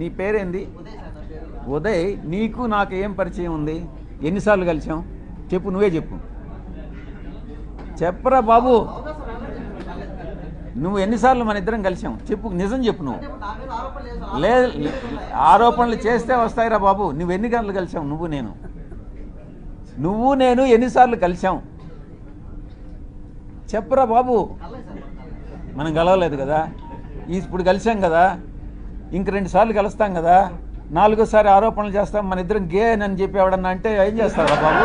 నీ పేరేంది? ఉదయ్ నీకు నాకు ఏం పరిచయం ఉంది? ఎన్నిసార్లు కలిసాం? చెప్పు నువ్వే చెప్పు. చెప్పరా బాబు. నువ్వు ఎన్నిసార్లు మన ఇద్దరం కలిసాం? చెప్పు నిజం చెప్పు నువ్వు. లేదు ఆరోపణలు చేస్తే వస్తాయిరా బాబు. నువ్వు ఎన్ని గంటలు కలిసాం నువ్వు నేను. నువ్వు నేను ఎన్నిసార్లు కలిసాం? చెప్పరా బాబు. మనం కలవలేదు కదా? ఇప్పుడు కలిసాం కదా? ఇంక రెండు సార్లు కలుస్తాం కదా. నాలుగోసారి ఆరోపణలు చేస్తాం మన ఇద్దరం గే అని చెప్పి ఎవడన్నా అంటే ఏం చేస్తారా బాబు?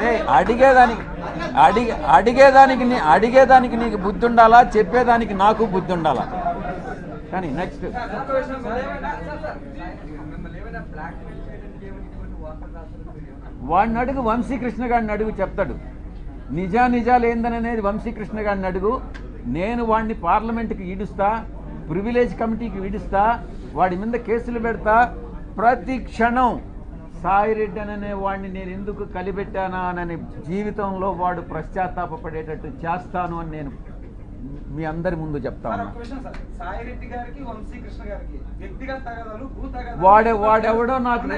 రే అడిగేదానికి అడిగే అడిగేదానికి నీ అడిగేదానికి నీకు బుద్ధి ఉండాలా చెప్పేదానికి నాకు బుద్ధి ఉండాలా కానీ నెక్స్ట్ వాడిని అడుగు వంశీకృష్ణ గారిని అడుగు చెప్తాడు. నిజా నిజాలు ఏందనేది వంశీకృష్ణ గారిని అడుగు. నేను వాడిని పార్లమెంట్కి ఈడుస్తా ప్రివిలేజ్ కమిటీకి ఈడుస్తా వాడి మీద కేసులు పెడతా ప్రతి క్షణం సాయిరెడ్డి అనే వాడిని నేను ఎందుకు కలిపెట్టానా అని జీవితంలో వాడు పశ్చాత్తాపపడేటట్టు చేస్తాను అని నేను మీ అందరి ముందు చెప్తా సార్, ఉన్నా ఒక క్వశ్చన్ సార్. సాయిరెడ్డి గారికి వంశీ కృష్ణ గారికి వ్యక్తిగత తగాదాలు భూ తగాదాలు వాడే వాడెవడో నాకు?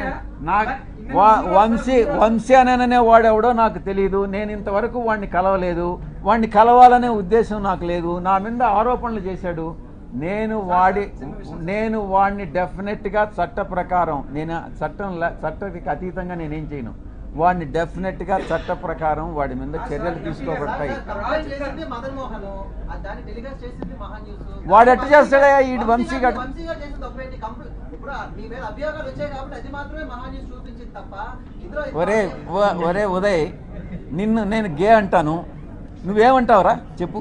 నాకు వా- వంశీ వంశీ అననే వాడెవడో నాకు తెలియదు నేను ఇంతవరకు వాడిని కలవలేదు. వాడిని కలవాలనే ఉద్దేశం నాకు లేదు. నా మీద ఆరోపణలు చేశాడు. నేను వాడి నేను వాడిని డెఫినెట్గా చట్ట ప్రకారం నేను చట్టం చట్టానికి అతీతంగా నేనేం చేయను. వాడిని డెఫినెట్గా చట్ట ప్రకారం వాడి మీద చర్యలు తీసుకోబడతాయి. వాడు ఎట్టు చేస్తాడే ఈ వంశీ గడు ఒరే ఒరే ఉదయ్ నిన్ను నేను గే అంటాను. నువ్వేమంటావురా? చెప్పు.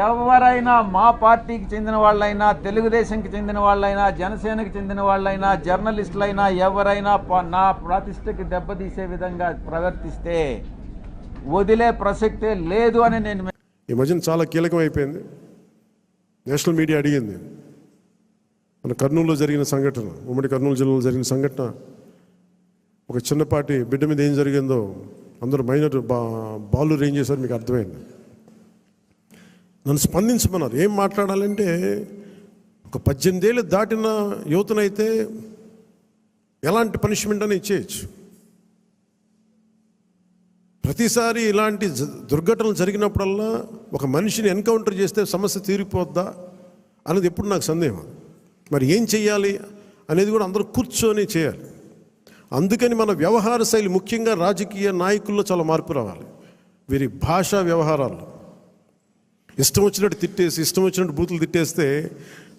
ఎవరైనా మా పార్టీకి చెందిన వాళ్ళైనా తెలుగుదేశంకి చెందిన వాళ్ళైనా జనసేనకి చెందిన వాళ్ళైనా జర్నలిస్టులైనా ఎవరైనా నా ప్రతిష్టకి దెబ్బతీసే విధంగా ప్రవర్తిస్తే వదిలే ప్రసక్తే లేదు అని నేను ఈ మధ్యన చాలా కీలకం అయిపోయింది నేషనల్ మీడియా అడిగింది. మన కర్నూలులో జరిగిన సంఘటన ఉమ్మడి కర్నూలు జిల్లాలో జరిగిన సంఘటన ఒక చిన్నపాటి బిడ్డ మీద ఏం జరిగిందో అందరూ మైనర్ బా బాలు ఏం చేశారు మీకు అర్థమైంది. నన్ను స్పందించమన్నారు. ఏం మాట్లాడాలంటే ఒక పద్దెనిమిదేళ్ళు దాటిన యువతనైతే ఎలాంటి పనిష్మెంట్ అని ఇచ్చేయచ్చు. ప్రతిసారి ఇలాంటి దుర్ఘటనలు జరిగినప్పుడల్లా ఒక మనిషిని ఎన్కౌంటర్ చేస్తే సమస్య తీరిపోద్దా అనేది ఎప్పుడు నాకు సందేహం మరి ఏం చేయాలి అనేది కూడా అందరూ కూర్చొని చేయాలి. అందుకని మన వ్యవహార శైలి ముఖ్యంగా రాజకీయ నాయకుల్లో చాలా మార్పు రావాలి. వీరి భాషా వ్యవహారాల్లో. ఇష్టం వచ్చినట్టు తిట్టేసి ఇష్టం వచ్చినట్టు బూతులు తిట్టేస్తే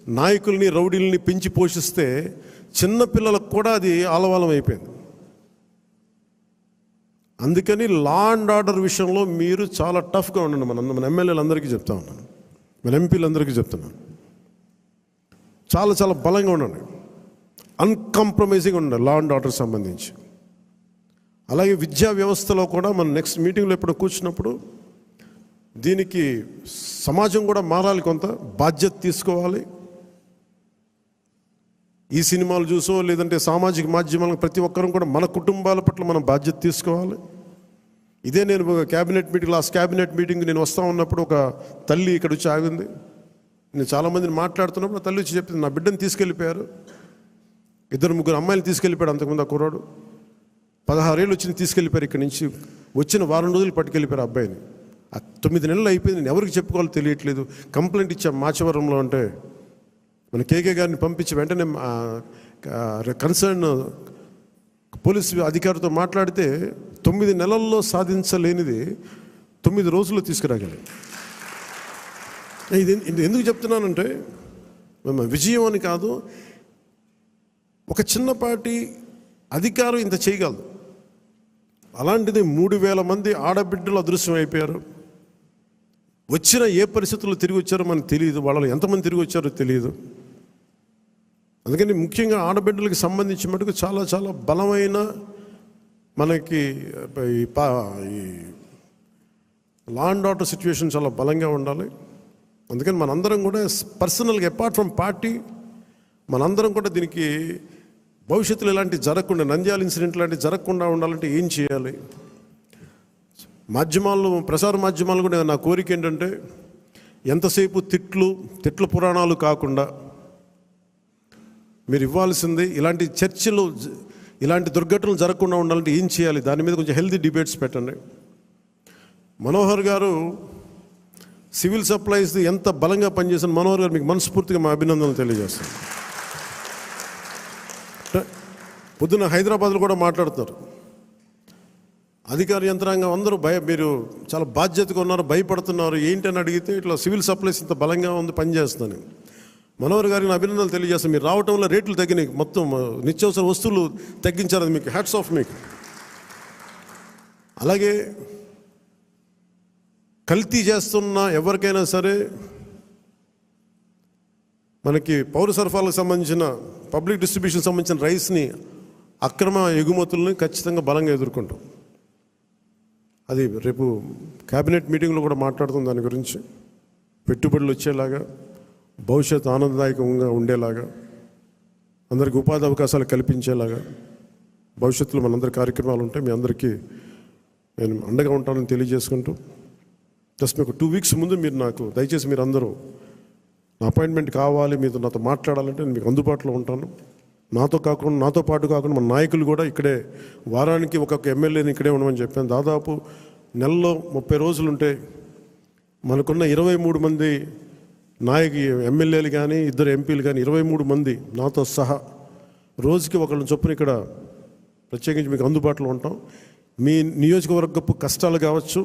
నాయకుల్ని రౌడీల్ని పెంచి పోషిస్తే చిన్నపిల్లలకు కూడా అది ఆలవాలం అయిపోయింది. అందుకని లా అండ్ ఆర్డర్ విషయంలో మీరు చాలా టఫ్గా ఉండండి. మన మన ఎమ్మెల్యేలందరికీ చెప్తా ఉన్నాను. మన ఎంపీలందరికీ చెప్తున్నాను. చాలా చాలా బలంగా ఉండండి. అన్కాంప్రమైజింగ్ ఉండండి లా అండ్ ఆర్డర్ సంబంధించి. అలాగే విద్యా వ్యవస్థలో కూడా మనం నెక్స్ట్ మీటింగ్లో ఎప్పుడు కూర్చున్నప్పుడు దీనికి సమాజం కూడా మారాలి కొంత బాధ్యత తీసుకోవాలి. ఈ సినిమాలు చూసో లేదంటే సామాజిక మాధ్యమాలకు ప్రతి ఒక్కరం కూడా మన కుటుంబాల పట్ల మనం బాధ్యత తీసుకోవాలి. ఇదే నేను ఒక cabinet meeting last cabinet meeting నేను వస్తా ఉన్నప్పుడు ఒక తల్లి ఇక్కడ వచ్చి ఆగింది. నేను చాలామందిని మాట్లాడుతున్నప్పుడు తల్లి వచ్చి చెప్పింది నా బిడ్డను తీసుకెళ్ళిపోయారు. ఇద్దరు ముగ్గురు అమ్మాయిలు తీసుకెళ్ళిపోయాడు అంతకుముందు ఆ కుర్రాడు. పదహారేళ్ళు వచ్చి తీసుకెళ్ళిపోయారు ఇక్కడి నుంచి. వచ్చిన వారం రోజులు పట్టుకెళ్ళిపోయారు ఆ అబ్బాయిని. ఆ తొమ్మిది నెలలు అయిపోయింది నేను ఎవరికి చెప్పుకోవాలో తెలియట్లేదు. కంప్లైంట్ ఇచ్చాం మాచవరంలో అంటే మన కేకే గారిని పంపించి వెంటనే కన్సర్న్ పోలీస్ అధికారితో మాట్లాడితే తొమ్మిది నెలల్లో సాధించలేనిది తొమ్మిది రోజుల్లో తీసుకురాగలి ఇది ఇది ఎందుకు చెప్తున్నానంటే మేము విజయం అని కాదు ఒక చిన్నపాటి అధికారం ఇంత చేయగలదు. అలాంటిది మూడు వేల మంది ఆడబిడ్డలు అదృశ్యం అయిపోయారు వచ్చిన ఏ పరిస్థితుల్లో తిరిగి వచ్చారో మనకు తెలియదు. వాళ్ళు ఎంతమంది తిరిగి వచ్చారో తెలియదు. అందుకని ముఖ్యంగా ఆడబిడ్డలకు సంబంధించి మటుకు చాలా చాలా బలమైన మనకి ఈ పా ఈ లా అండ్ ఆర్డర్ సిచ్యువేషన్ చాలా బలంగా ఉండాలి. అందుకని మనందరం కూడా పర్సనల్గా అపార్ట్ ఫ్రమ్ పార్టీ మనందరం కూడా దీనికి భవిష్యత్తులో ఇలాంటి జరగకుండా నంద్యాల ఇన్సిడెంట్ లాంటివి జరగకుండా ఉండాలంటే ఏం చేయాలి? మాధ్యమాల్లో ప్రసార మాధ్యమాలు కూడా నా కోరిక ఏంటంటే ఎంతసేపు తిట్లు తిట్ల పురాణాలు కాకుండా మీరు ఇవ్వాల్సింది ఇలాంటి చర్చలు ఇలాంటి దుర్ఘటనలు జరగకుండా ఉండాలంటే ఏం చేయాలి? దాని మీద కొంచెం హెల్తీ డిబేట్స్ పెట్టండి. మనోహర్ గారు సివిల్ సప్లైస్ ఎంత బలంగా పనిచేసిన మనోహర్ గారు మీకు మనస్ఫూర్తిగా మా అభినందనలు తెలియజేస్తాను. పొద్దున హైదరాబాద్లో కూడా మాట్లాడతారు అధికార యంత్రాంగం అందరూ భయ మీరు చాలా బాధ్యతగా ఉన్నారు భయపడుతున్నారు. ఏంటని అడిగితే ఇట్లా సివిల్ సప్లైస్ ఇంత బలంగా ఉంది పనిచేస్తుందని మనోహర్ గారికి నా అభినందనలు తెలియజేస్తాను. మీరు రావటం వల్ల రేట్లు తగ్గినాయి. మొత్తం నిత్యావసర వస్తువులు తగ్గించారు. అది మీకు హ్యాట్స్ ఆఫ్ మీకు. అలాగే కల్తీ చేస్తున్న ఎవరికైనా సరే మనకి పౌర సరఫరాలకు సంబంధించిన పబ్లిక్ డిస్ట్రిబ్యూషన్ సంబంధించిన రైస్ని అక్రమ ఎగుమతుల్ని ఖచ్చితంగా బలంగా ఎదుర్కొంటాం. అది రేపు క్యాబినెట్ మీటింగ్లో కూడా మాట్లాడుతుంది దాని గురించి. పెట్టుబడులు వచ్చేలాగా భవిష్యత్ ఆనందదాయకంగా ఉండేలాగా అందరికి ఉపాధి అవకాశాలు కల్పించేలాగా భవిష్యత్తులో మనందరి కార్యక్రమాలు ఉంటాయి మీ అందరికీ నేను అండగా ఉంటానని తెలియజేసుకుంటూ జస్ట్ మీకు టూ వీక్స్ ముందు మీరు నాకు దయచేసి మీరు అందరూ నా అపాయింట్మెంట్ కావాలి మీతో నాతో మాట్లాడాలంటే నేను మీకు అందుబాటులో ఉంటాను. నాతో కాకుండా నాతో పాటు కాకుండా మన నాయకులు కూడా ఇక్కడే వారానికి ఒక్కొక్క ఎమ్మెల్యేని ఇక్కడే ఉండమని చెప్పాను. దాదాపు నెలలో ముప్పై రోజులు ఉంటే మనకున్న ఇరవై మూడు మంది నాయకు ఎమ్మెల్యేలు కానీ ఇద్దరు ఎంపీలు కానీ ఇరవై మూడు మంది నాతో సహా రోజుకి ఒకళ్ళని చొప్పున ఇక్కడ ప్రత్యేకించి మీకు అందుబాటులో ఉంటాం. మీ నియోజకవర్గపు కష్టాలు కావచ్చు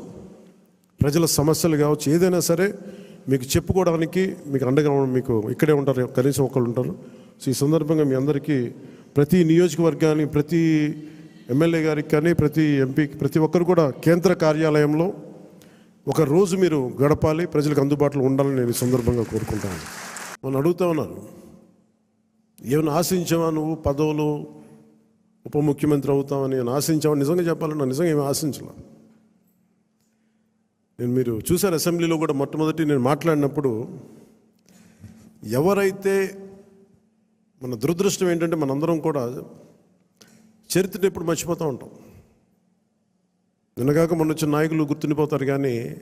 ప్రజల సమస్యలు కావచ్చు ఏదైనా సరే మీకు చెప్పుకోవడానికి మీకు అండగా మీకు ఇక్కడే ఉంటారు కనీసం ఒకళ్ళు ఉంటారు. సో ఈ సందర్భంగా మీ అందరికీ ప్రతి నియోజకవర్గానికి ప్రతి ఎమ్మెల్యే గారికి కానీ ప్రతి ఎంపీకి ప్రతి ఒక్కరు కూడా కేంద్ర కార్యాలయంలో ఒక రోజు మీరు గడపాలి ప్రజలకు అందుబాటులో ఉండాలని నేను ఈ సందర్భంగా కోరుకుంటాను. మనం అడుగుతా ఉన్నారు ఏమైనా ఆశించావా నువ్వు పదవులు ఉప ముఖ్యమంత్రి అవుతామని నేను ఆశించావా? నిజంగా చెప్పాలన్నా నిజంగా ఏమి ఆశించలే. నేను మీరు చూశారు అసెంబ్లీలో కూడా మొట్టమొదటి నేను మాట్లాడినప్పుడు ఎవరైతే మన దురదృష్టం ఏంటంటే మనందరం కూడా చరిత్రను ఎప్పుడు మర్చిపోతూ ఉంటాం. నిన్నగాక మొన్న వచ్చిన నాయకులు గుర్తుండిపోతారు కానీ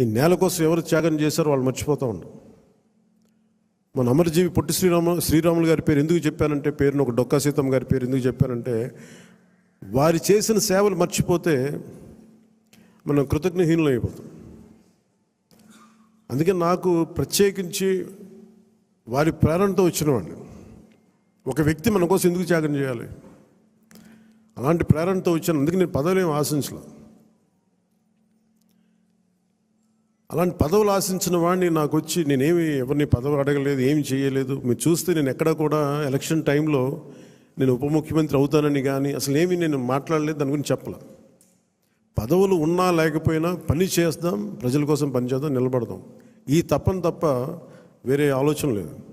ఈ నేల కోసం ఎవరు త్యాగం చేశారో వాళ్ళు మర్చిపోతూ ఉంటాం. మన అమరజీవి పొట్టి శ్రీరామ శ్రీరాములు గారి పేరు ఎందుకు చెప్పానంటే పేరును ఒక డొక్కా సీతమ్మ గారి పేరు ఎందుకు చెప్పానంటే వారి చేసిన సేవలు మర్చిపోతే మనం కృతజ్ఞహీనులు అయిపోతాం అందుకే నాకు ప్రత్యేకించి వారి ప్రేరణతో వచ్చినవాడిని. ఒక వ్యక్తి మన కోసం ఎందుకు త్యాగం చేయాలి? అలాంటి ప్రేరణతో వచ్చాను. అందుకే నేను పదవులు ఏమి ఆశించలే? అలాంటి పదవులు ఆశించిన వాడిని నాకు వచ్చి నేనేమి ఎవరిని పదవి అడగలేదు ఏమి చేయలేదు. మీరు చూస్తే నేను ఎక్కడ కూడా ఎలక్షన్ టైంలో నేను ఉప ముఖ్యమంత్రి అవుతానని కానీ అసలు ఏమి నేను మాట్లాడలేదు దాని గురించి చెప్పలే. పదవులు ఉన్నా లేకపోయినా పని చేస్తాం ప్రజల కోసం పని చేద్దాం నిలబడదాం. ఈ తప్పని తప్ప వేరే ఆలోచన లేదు.